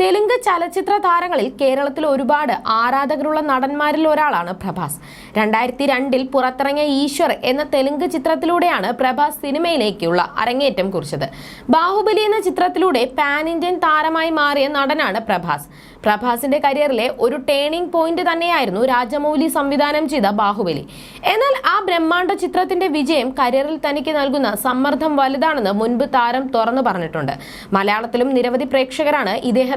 തെലുങ്ക് ചലച്ചിത്ര താരങ്ങളിൽ കേരളത്തിൽ ഒരുപാട് ആരാധകരുള്ള നടന്മാരിൽ ഒരാളാണ് പ്രഭാസ്. രണ്ടായിരത്തി രണ്ടിൽ പുറത്തിറങ്ങിയ ഈശ്വർ എന്ന തെലുങ്ക് ചിത്രത്തിലൂടെയാണ് പ്രഭാസ് സിനിമയിലേക്കുള്ള അരങ്ങേറ്റം കുറിച്ചത്. ബാഹുബലി എന്ന ചിത്രത്തിലൂടെ പാൻ ഇന്ത്യൻ താരമായി മാറിയ നടനാണ് പ്രഭാസ്. പ്രഭാസിന്റെ കരിയറിലെ ഒരു ടേണിംഗ് പോയിന്റ് തന്നെയായിരുന്നു രാജമൗലി സംവിധാനം ചെയ്ത ബാഹുബലി. എന്നാൽ ആ ബ്രഹ്മാണ്ഡ ചിത്രത്തിന്റെ വിജയം കരിയറിൽ തനിക്ക് നൽകുന്ന സമ്മർദ്ദം വലുതാണെന്ന് മുൻപ് താരം തുറന്നു പറഞ്ഞിട്ടുണ്ട്. മലയാളത്തിലും നിരവധി പ്രേക്ഷകരാണ്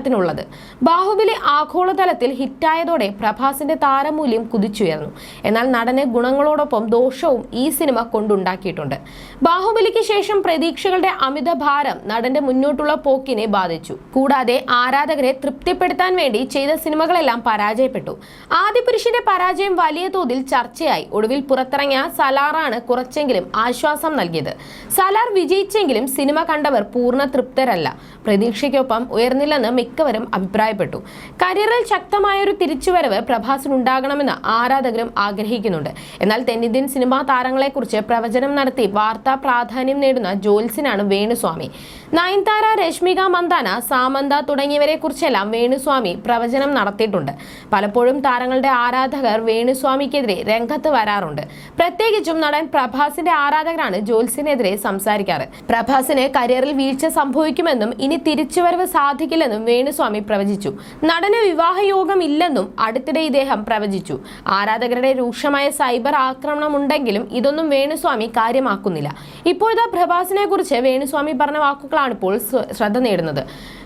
ഇദ്ദേഹത്തിനുള്ളത് ബാഹുബലി ആഗോളതലത്തിൽ ഹിറ്റായതോടെ പ്രഭാസിന്റെ താരമൂല്യം കുതിച്ചുയർന്നു. എന്നാൽ നടന് ഗുണങ്ങളോടൊപ്പം ദോഷവും ഈ സിനിമ കൊണ്ടുണ്ടാക്കിയിട്ടുണ്ട്. ബാഹുബലിക്ക് ശേഷം പ്രതീക്ഷകളുടെ അമിത ഭാരം നടന്റെ മുന്നോട്ടുള്ള പോക്കിനെ ബാധിച്ചു. കൂടാതെ ആരാധകരെ തൃപ്തിപ്പെടുത്താൻ വേണ്ടി ചെയ്ത സിനിമകളെല്ലാം പരാജയപ്പെട്ടു. ആദിപുരുഷന്റെ പരാജയം വലിയ തോതിൽ ചർച്ചയായി. ഒടുവിൽ പുറത്തിറങ്ങിയ സലാറാണ് കുറച്ചെങ്കിലും ആശ്വാസം നൽകിയത്. സലാർ വിജയിച്ചെങ്കിലും സിനിമ കണ്ടവർ പൂർണ തൃപ്തരല്ല. പ്രതീക്ഷയ്ക്കൊപ്പം ഉയർന്നില്ലെന്ന് മിക്കവരും അഭിപ്രായപ്പെട്ടു. കരിയറിൽ ശക്തമായ ഒരു തിരിച്ചുവരവ് പ്രഭാസിനുണ്ടാകണമെന്ന് ആരാധകരും ആഗ്രഹിക്കുന്നുണ്ട്. എന്നാൽ തെന്നിന്ത്യൻ സിനിമാ താരങ്ങളെക്കുറിച്ച് പ്രവചനം നടത്തി വാർത്താ പ്രാധാന്യം നേടുന്ന ജോൽസിനാണ് വേണുസ്വാമി. നയൻതാര രശ്മിക മന്ദാന സാമന്ത തുടങ്ങിയവരെ കുറിച്ചെല്ലാം വേണുസ്വാമി പ്രവചനം നടത്തിയിട്ടുണ്ട്. പലപ്പോഴും താരങ്ങളുടെ ആരാധകർ വേണുസ്വാമിക്കെതിരെ രംഗത്ത് വരാറുണ്ട്. പ്രത്യേകിച്ചും നടൻ പ്രഭാസിന്റെ ആരാധകരാണ് ജോൽസിനെതിരെ സംസാരിക്കാറ്. പ്രഭാസിന് കരിയറിൽ വീഴ്ച സംഭവിക്കുമെന്നും ഇനി തിരിച്ചുവരവ് സാധിക്കില്ലെന്നും വേണുസ്വാമി പ്രവചിച്ചു. നടന് വിവാഹയോഗം ഇല്ലെന്നും അടുത്തിടെ ഇദ്ദേഹം പ്രവചിച്ചു. ആരാധകരുടെ രൂക്ഷമായ സൈബർ ആക്രമണം ഉണ്ടെങ്കിലും ഇതൊന്നും വേണുസ്വാമി കാര്യമാക്കുന്നില്ല. ഇപ്പോഴത്തെ പ്രഭാസിനെ കുറിച്ച് വേണുസ്വാമി പറഞ്ഞ വാക്കുകളാണ് ഇപ്പോൾ ശ്രദ്ധ നേടുന്നത്.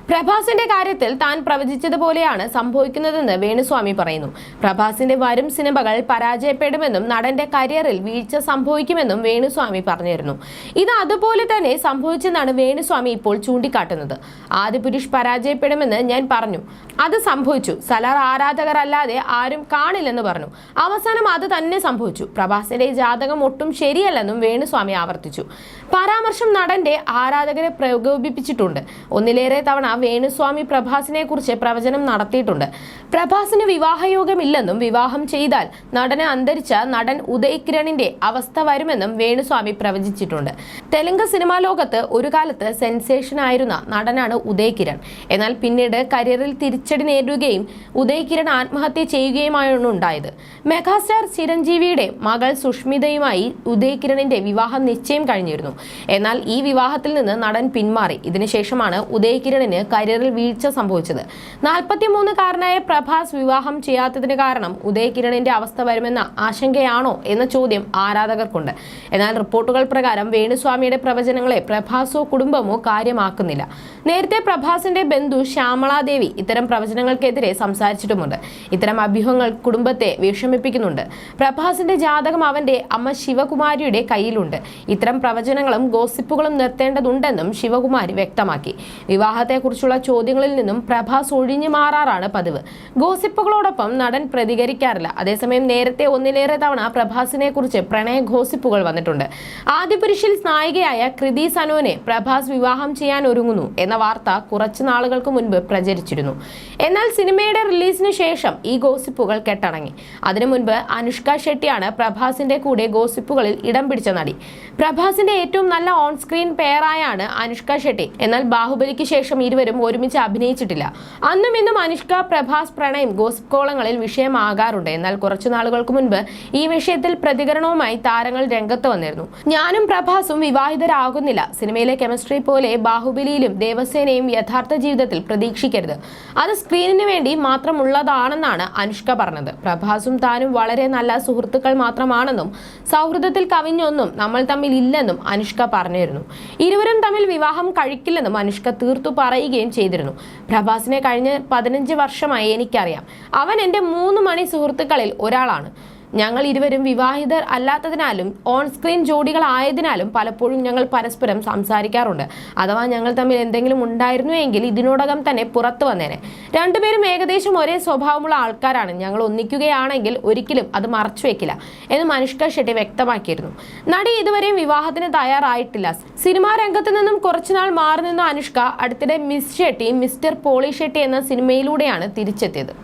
പ്രഭാസിന്റെ കാര്യത്തിൽ താൻ പ്രവചിച്ചതുപോലെയാണ് സംഭവിക്കുന്നതെന്ന് വേണുസ്വാമി പറയുന്നു. പ്രഭാസിന്റെ വരും സിനിമകൾ പരാജയപ്പെടുമെന്നും നടന്റെ കരിയറിൽ വീഴ്ച സംഭവിക്കുമെന്നും വേണുസ്വാമി പറഞ്ഞിരുന്നു. ഇത് അതുപോലെ തന്നെ സംഭവിച്ചെന്നാണ് വേണുസ്വാമി ഇപ്പോൾ ചൂണ്ടിക്കാട്ടുന്നത്. ആദിപുരുഷ് പരാജയപ്പെടുമെന്ന് ഞാൻ പറഞ്ഞു. അത് സംഭവിച്ചു. സലാർ ആരാധകർ അല്ലാതെ ആരും കാണില്ലെന്ന് പറഞ്ഞു. അവസാനം അത് തന്നെ സംഭവിച്ചു. പ്രഭാസിന്റെ ജാതകം ഒട്ടും ശരിയല്ലെന്നും വേണുസ്വാമി ആവർത്തിച്ചു. പരാമർശം നടന്റെ ആരാധകരെ പ്രകോപിപ്പിച്ചിട്ടുണ്ട്. ഒന്നിലേറെ തവണ വേണുസ്വാമി പ്രഭാസിനെ കുറിച്ച് പ്രവചനം നടത്തിയിട്ടുണ്ട്. പ്രഭാസിന് വിവാഹയോഗമില്ലെന്നും വിവാഹം ചെയ്താൽ നടനെ അന്തരിച്ച നടൻ ഉദയ് കിരണിന്റെ അവസ്ഥ വരുമെന്നും വേണുസ്വാമി പ്രവചിച്ചിട്ടുണ്ട്. തെലുങ്ക് സിനിമാ ലോകത്ത് ഒരു കാലത്ത് സെൻസേഷൻ ആയിരുന്ന നടനാണ് ഉദയ് കിരൺ എന്നാൽ പിന്നീട് കരിയറിൽ തിരിച്ചടി നേരിടുകയും ഉദയ് കിരൺ ആത്മഹത്യ ചെയ്യുകയുമാണ് ഉണ്ടായത്. മെഗാസ്റ്റാർ ചിരഞ്ജീവിയുടെ മകൾ സുഷ്മിതയുമായി ഉദയ് കിരണിന്റെ വിവാഹം നിശ്ചയം കഴിഞ്ഞിരുന്നു. എന്നാൽ ഈ വിവാഹത്തിൽ നിന്ന് നടൻ പിന്മാറി. ഇതിനുശേഷമാണ് ഉദയ് കിരണിന് കരിയറിൽ വീഴ്ച സംഭവിച്ചത്. നാൽപ്പത്തിമൂന്നുകാരനായ പ്രഭാസ് വിവാഹം ചെയ്യാത്തതിന് കാരണം ഉദയ് കിരണിന്റെ അവസ്ഥ വരുമെന്ന ആശങ്കയാണോ എന്ന ചോദ്യം ആരാധകർക്കുണ്ട്. എന്നാൽ റിപ്പോർട്ടുകൾ പ്രകാരം വേണുസ്വാമിയുടെ പ്രവചനങ്ങളെ പ്രഭാസോ കുടുംബമോ കാര്യമാക്കുന്നില്ല. നേരത്തെ പ്രഭാസിന്റെ ബന്ധു ശ്യാമളാദേവി ഇത്തരം പ്രവചനങ്ങൾക്കെതിരെ സംസാരിച്ചിട്ടുമുണ്ട്. ഇത്തരം അഭ്യൂഹങ്ങൾ കുടുംബത്തെ വിഷമിപ്പിക്കുന്നുണ്ട്. പ്രഭാസിന്റെ ജാതകം അവന്റെ അമ്മ ശിവകുമാരിയുടെ കയ്യിലുണ്ട്. ഇത്തരം പ്രവചനങ്ങളും ഗോസിപ്പുകളും നിർത്തേണ്ടതുണ്ടെന്നും ശിവകുമാരി വ്യക്തമാക്കി. വിവാഹത്തെക്കുറിച്ചുള്ള ചോദ്യങ്ങളിൽ നിന്നും പ്രഭാസ് ഒഴിഞ്ഞു മാറാറാണ് പതിവ്. ഗോസിപ്പുകളോടൊപ്പം നടൻ പ്രതികരിക്കാറില്ല. അതേസമയം നേരത്തെ ഒന്നിലേറെ തവണ പ്രഭാസിനെ കുറിച്ച് പ്രണയ ഗോസിപ്പുകൾ വന്നിട്ടുണ്ട്. ആദിപുരുഷിൽ നായികയായ കൃതി സനോനെ പ്രഭാസ് വിവാഹം ചെയ്യാൻ ഒരുങ്ങുന്നു എന്ന വാർത്ത കുറച്ചു നാളുകൾക്ക് മുൻപ് പ്രചരിച്ചിരുന്നു. എന്നാൽ സിനിമയുടെ റിലീസിന് ശേഷം ഈ ഗോസിപ്പുകൾ കെട്ടടങ്ങി. അതിനു മുൻപ് അനുഷ്ക ഷെട്ടിയാണ് പ്രഭാസിന്റെ കൂടെ ഗോസിപ്പുകളിൽ ഇടം പിടിച്ച നടി. പ്രഭാസിന്റെ ഏറ്റവും നല്ല ഓൺ സ്ക്രീൻ പെയറായാണ് അനുഷ്ക ഷെട്ടി. എന്നാൽ ബാഹുബലിക്ക് ശേഷം ഇരുവരും ഒരുമിച്ച് അഭിനയിച്ചിട്ടില്ല. അന്നും ഇന്നും അനുഷ്ക പ്രഭാസ് പ്രണയം ഗോസിപ്പ് കോളങ്ങളിൽ വിഷയമാകാറുണ്ട്. എന്നാൽ കുറച്ചു നാളുകൾക്ക് മുൻപ് ഈ വിഷയത്തിൽ പ്രതികരണവുമായി താരങ്ങൾ രംഗത്ത് വന്നിരുന്നു. ഞാനും പ്രഭാസും വിവാഹിതരാകുന്നില്ല. സിനിമയിലെ കെമിസ്ട്രി പോലെ ബാഹുബലിയിലും ദേവസേനയും യഥാർത്ഥ ജീവിതത്തിൽ പ്രതീക്ഷിക്കരുത്. അത് സ്ക്രീനിന് വേണ്ടി മാത്രമുള്ളതാണെന്നാണ് അനുഷ്ക പറഞ്ഞത്. പ്രഭാസും താനും വളരെ നല്ല സുഹൃത്തുക്കൾ മാത്രമാണെന്നും സൗഹൃദത്തിൽ കവിഞ്ഞൊന്നും നമ്മൾ തമ്മിൽ ഇല്ലെന്നും അനുഷ്ക പറഞ്ഞിരുന്നു. ഇരുവരും തമ്മിൽ വിവാഹം കഴിക്കില്ലെന്നും അനുഷ്ക തീർത്തു പറയുകയും ചെയ്തിരുന്നു. പ്രഭാസിനെ കഴിഞ്ഞ് പതിനഞ്ച് വർഷമായി എനിക്കറിയാം. അവൻ എന്റെ മൂന്ന് മണി സുഹൃത്തുക്കളിൽ ഒരാളാണ്. ഞങ്ങൾ ഇരുവരും വിവാഹിതർ അല്ലാത്തതിനാലും ഓൺ സ്ക്രീൻ ജോഡികളായതിനാലും പലപ്പോഴും ഞങ്ങൾ പരസ്പരം സംസാരിക്കാറുണ്ട്. അഥവാ ഞങ്ങൾ തമ്മിൽ എന്തെങ്കിലും ഉണ്ടായിരുന്നു എങ്കിൽ ഇതിനോടകം തന്നെ പുറത്തു വന്നേനെ. രണ്ടുപേരും ഏകദേശം ഒരേ സ്വഭാവമുള്ള ആൾക്കാരാണ്. ഞങ്ങൾ ഒന്നിക്കുകയാണെങ്കിൽ ഒരിക്കലും അത് മറച്ചു വെക്കില്ല എന്ന് മനുഷ്ക ഷെട്ടി വ്യക്തമാക്കിയിരുന്നു. നടി ഇതുവരെയും വിവാഹത്തിന് തയ്യാറായിട്ടില്ല. സിനിമാ രംഗത്ത് നിന്നും കുറച്ചുനാൾ മാറി നിന്ന അനുഷ്ക അടുത്തിടെ Miss Shetty Mister Polishetty എന്ന സിനിമയിലൂടെയാണ് തിരിച്ചെത്തിയത്.